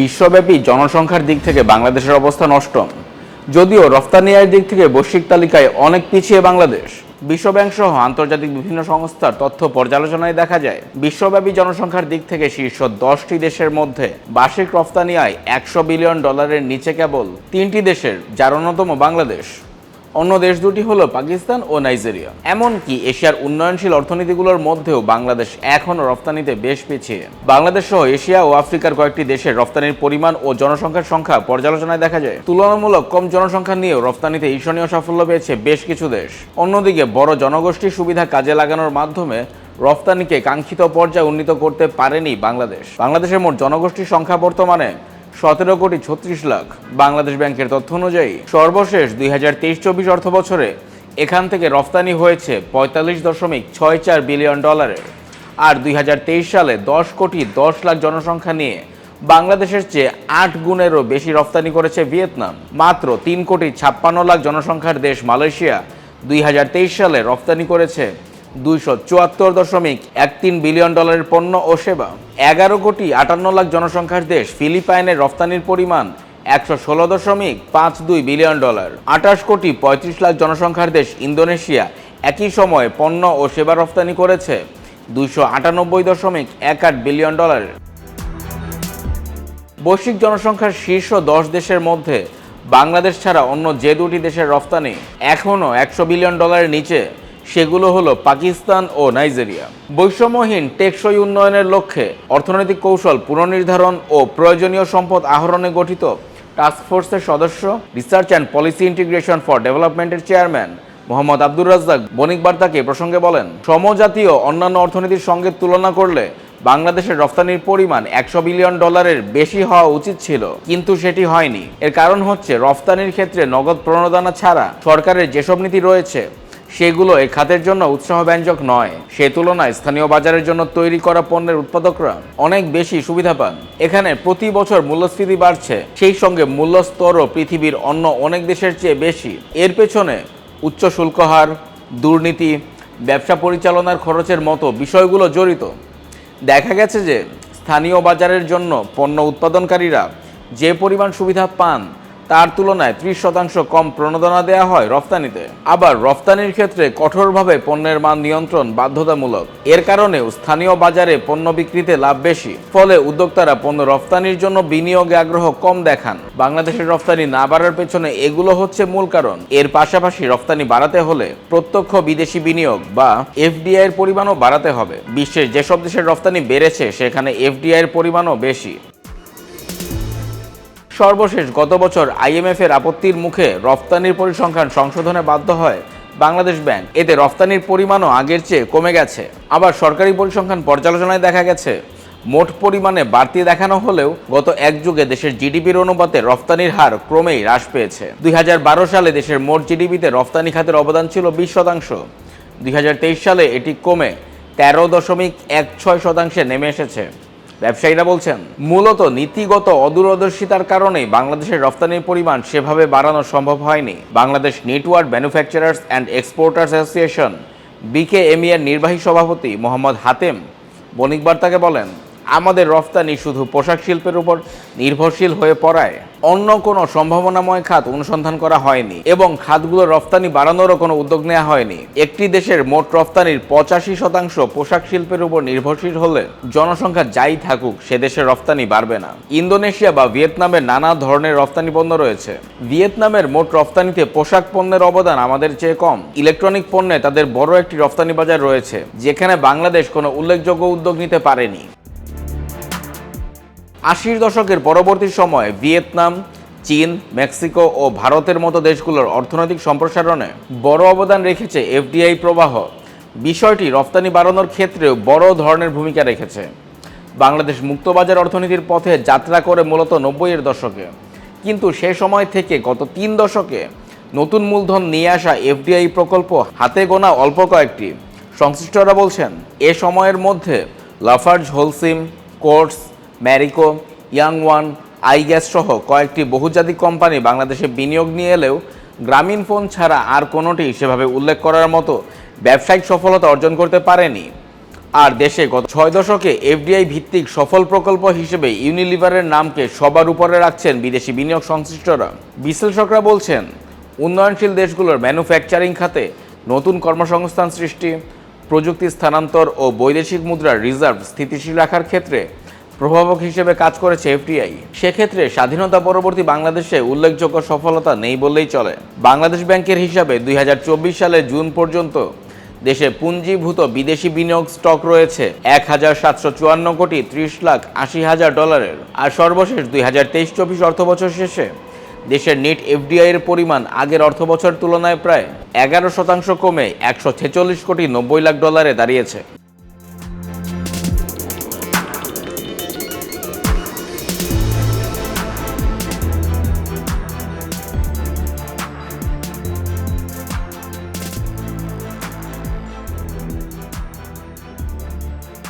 বিশ্বব্যাপী জনসংখ্যার দিক থেকে বাংলাদেশের অবস্থান অষ্টম। যদিও রফতানি আয়ের দিক থেকে বৈশ্বিক তালিকায় অনেক পিছিয়ে বাংলাদেশ। বিশ্বব্যাংক সহ আন্তর্জাতিক বিভিন্ন সংস্থার তথ্য পর্যালোচনায় দেখা যায়, বিশ্বব্যাপী জনসংখ্যার দিক থেকে শীর্ষ দশটি দেশের মধ্যে বার্ষিক রফতানি আয় একশো বিলিয়ন ডলারের নিচে কেবল তিনটি দেশের, যার অন্যতম বাংলাদেশ। অন্য দেশ দুটি হলো পাকিস্তান ও নাইজেরিয়া। এমনকি এশিয়ার উন্নয়নশীল অর্থনীতিগুলোর মধ্যেও বাংলাদেশ এখনও রফতানিতে বেশ পিছিয়ে। বাংলাদেশ সহ এশিয়া ও আফ্রিকার কয়েকটি দেশের রফতানির পরিমাণ ও জনসংখ্যার সংখ্যা পর্যালোচনায় দেখা যায়। তুলনামূলক কম জনসংখ্যা নিয়েও রফতানিতে ঈর্ষণীয় সাফল্য পেয়েছে বেশ কিছু দেশ। অন্যদিকে বড় জনগোষ্ঠীর সুবিধা কাজে লাগানোর মাধ্যমে রফতানিকে কাঙ্ক্ষিত পর্যায়ে উন্নীত করতে পারেনি বাংলাদেশ। বাংলাদেশের মোট জনগোষ্ঠীর সংখ্যা বর্তমানে সতেরো কোটি ছত্রিশ লাখ বাংলাদেশ ব্যাংকের তথ্য অনুযায়ী সর্বশেষ দুই হাজার তেইশ চব্বিশ অর্থ বছরে এখান থেকে রফতানি হয়েছে পঁয়তাল্লিশ দশমিক ছয় চার বিলিয়ন ডলারের। আর দুই হাজার তেইশ সালে দশ কোটি দশ লাখ জনসংখ্যা নিয়ে বাংলাদেশের চেয়ে আট গুণেরও বেশি রফতানি করেছে ভিয়েতনাম। মাত্র তিন কোটি ছাপ্পান্ন লাখ জনসংখ্যার দেশ মালয়েশিয়া দুই হাজার তেইশ সালে রফতানি করেছে দুইশো চুয়াত্তর দশমিক এক তিন বিলিয়ন ডলারের পণ্য ও সেবা। এগারো কোটি আটান্ন লাখ জনসংখ্যার দেশ, ফিলিপাইনের রফতানির পরিমাণ একশো ষোলো দশমিক পাঁচ দুই বিলিয়ন ডলার। আঠাশ কোটি পঁয়ত্রিশ লাখ জনসংখ্যার দেশ, ইন্দোনেশিয়া, একই সময়ে পণ্য ও সেবা রফতানি করেছে দুইশো আটানব্বই দশমিক এক আট বিলিয়ন ডলারের বৈশ্বিক জনসংখ্যার শীর্ষ দশ দেশের মধ্যে বাংলাদেশ ছাড়া অন্য যে দুটি দেশের রফতানি এখনও একশো বিলিয়ন ডলারের নিচে। সেগুলো হলো পাকিস্তান ও নাইজেরিয়া। বৈষম্যহীন টেকসই উন্নয়নের লক্ষ্যে অর্থনৈতিক কৌশল পুনর্নির্ধারণ ও প্রয়োজনীয় সম্পদ আহরণে গঠিত টাস্কফোর্সের সদস্য, research and policy integration for ডেভেলপমেন্টের চেয়ারম্যান মোহাম্মদ আব্দুর রাজ্জাক বণিক বার্তাকে প্রসঙ্গে বলেন, সমজাতীয় অন্যান্য অর্থনীতির সঙ্গে তুলনা করলে বাংলাদেশের রফতানির পরিমাণ একশো বিলিয়ন ডলারের বেশি হওয়া উচিত ছিল, কিন্তু সেটি হয়নি। এর কারণ হচ্ছে রফতানির ক্ষেত্রে নগদ প্রণোদনা ছাড়া সরকারের যেসব নীতি রয়েছে সেগুলো এ খাতের জন্য উৎসাহ উৎসাহব্যঞ্জক নয়। সে তুলনায় স্থানীয় বাজারের জন্য তৈরি করা পণ্যের উৎপাদকরা অনেক বেশি সুবিধা পান। এখানে প্রতি বছর মূল্যস্ফীতি বাড়ছে। সেই সঙ্গে মূল্যস্তরও পৃথিবীর অন্য অনেক দেশের চেয়ে বেশি। এর পেছনে উচ্চ শুল্ক হার, দুর্নীতি, ব্যবসা পরিচালনার খরচের মতো বিষয়গুলো জড়িত। দেখা গেছে যে স্থানীয় বাজারের জন্য পণ্য উৎপাদনকারীরা যে পরিমাণ সুবিধা পান তার তুলনায় ত্রিশ শতাংশ কম প্রণোদনা দেওয়া হয় রফতানিতে। আবার রফতানির ক্ষেত্রে কঠোরভাবে পণ্যের মান নিয়ন্ত্রণ বাধ্যতামূলক। এর কারণেও স্থানীয় বাজারে পণ্য বিক্রিতে লাভ বেশি। ফলে উদ্যোক্তারা পণ্য রফতানির জন্য বিনিয়োগে আগ্রহ কম দেখান। বাংলাদেশের রফতানি না বাড়ার পেছনে এগুলো হচ্ছে মূল কারণ। এর পাশাপাশি রফতানি বাড়াতে হলে প্রত্যক্ষ বিদেশি বিনিয়োগ বা এফডিআই এর পরিমাণও বাড়াতে হবে। বিশ্বের যেসব দেশের রফতানি বেড়েছে, সেখানে এফডিআই এর পরিমাণও বেশি। সর্বশেষ গত বছর আইএমএফ এর আপত্তির মুখে রফতানির পরিসংখ্যান সংশোধনে বাধ্য হয় বাংলাদেশ ব্যাংক। এতে রফতানির পরিমাণও আগের চেয়ে কমে গেছে। আবার সরকারি পরিসংখ্যান পর্যালোচনায় দেখা গেছে, মোট পরিমাণে বাড়তি দেখানো হলেও গত এক যুগে দেশের জিডিপির অনুপাতে রফতানির হার ক্রমেই হ্রাস পেয়েছে। দুই হাজার বারো সালে দেশের মোট জিডিপিতে রফতানি খাতের অবদান ছিল বিশ শতাংশ। দুই হাজার তেইশ সালে এটি কমে তেরো দশমিক এক ছয় শতাংশে নেমে এসেছে। ব্যবসায়ীরা বলছেন, মূলত নীতিগত অদূরদর্শিতার কারণে বাংলাদেশের রফতানির পরিমাণ সেভাবে বাড়ানো সম্ভব হয়নি। Bangladesh network manufacturers and exporters association, BKME এর নির্বাহী সভাপতি মোহাম্মদ হাতেম বণিক বার্তাকে বলেন, আমাদের রফতানি শুধু পোশাক শিল্পের উপর নির্ভরশীল হয়ে পড়ায়। অন্য কোনো সম্ভাবনাময় খাত অনুসন্ধান করা হয়নি এবং খাতগুলো রফতানি বাড়ানোরও কোনো উদ্যোগ নেওয়া হয়নি। একটি দেশের মোট রফতানির পঁচাশি শতাংশ পোশাক শিল্পের উপর নির্ভরশীল হলে জনসংখ্যা যাই থাকুক, সে দেশের রফতানি বাড়বে না। ইন্দোনেশিয়া বা ভিয়েতনামের নানা ধরনের রফতানি পণ্য রয়েছে। ভিয়েতনামের মোট রফতানিতে পোশাক পণ্যের অবদান আমাদের চেয়ে কম। ইলেকট্রনিক পণ্যে তাদের বড় একটি রফতানি বাজার রয়েছে, যেখানে বাংলাদেশ কোনো উল্লেখযোগ্য উদ্যোগ নিতে পারেনি। আশির দশকের পরবর্তী সময়ে ভিয়েতনাম, চীন, মেক্সিকো ও ভারতের মতো দেশগুলোর অর্থনৈতিক সম্প্রসারণে বড় অবদান রেখেছে এফডিআই প্রবাহ। বিষয়টি রফতানি বাড়ানোর ক্ষেত্রেও বড় ধরনের ভূমিকা রেখেছে। বাংলাদেশ মুক্তবাজার অর্থনীতির পথে যাত্রা করে মূলত নব্বইয়ের দশকে। কিন্তু সে সময় থেকে গত তিন দশকে নতুন মূলধন নিয়ে আসা এফডিআই প্রকল্প হাতে গোনা অল্প কয়েকটি। সংশ্লিষ্টরা বলছেন, এ সময়ের মধ্যে লাফার্জ হোলসিম কোর্স ম্যারিকো ইয়াং ওয়ান আইগ্যাস সহ কয়েকটি বহুজাতিক কোম্পানি বাংলাদেশে বিনিয়োগ নিয়ে এলেও গ্রামীণ ফোন ছাড়া আর কোনোটি সেভাবে উল্লেখ করার মতো ব্যবসায়িক সফলতা অর্জন করতে পারেনি। আর দেশে গত ছয় দশকে এফডিআই ভিত্তিক সফল প্রকল্প হিসেবে ইউনিলিভারের নামকে সবার উপরে রাখছেন বিদেশি বিনিয়োগ সংশ্লিষ্টরা। বিশ্লেষকরা বলছেন, উন্নয়নশীল দেশগুলোর ম্যানুফ্যাকচারিং খাতে নতুন কর্মসংস্থান সৃষ্টি, প্রযুক্তি স্থানান্তর ও বৈদেশিক মুদ্রার রিজার্ভ স্থিতিশীল রাখার ক্ষেত্রে প্রভাবক হিসেবে কাজ করেছে এফডিআই। সেক্ষেত্রে স্বাধীনতা পরবর্তী বাংলাদেশে উল্লেখযোগ্য সফলতা নেই বললেই চলে। বাংলাদেশ ব্যাংকের হিসাবে দুই হাজার চব্বিশ সালে জুন পর্যন্ত দেশে পুঞ্জীভূত বিদেশি বিনিয়োগ স্টক রয়েছে এক হাজার সাতশো চুয়ান্ন কোটি ত্রিশ লাখ আশি হাজার ডলারের। আর সর্বশেষ দুই হাজার তেইশ চব্বিশ অর্থবছর শেষে দেশের নেট এফডিআই এর পরিমাণ আগের অর্থবছর তুলনায় প্রায় এগারো শতাংশ কমে একশো ছেচল্লিশ কোটি নব্বই লাখ ডলারে দাঁড়িয়েছে।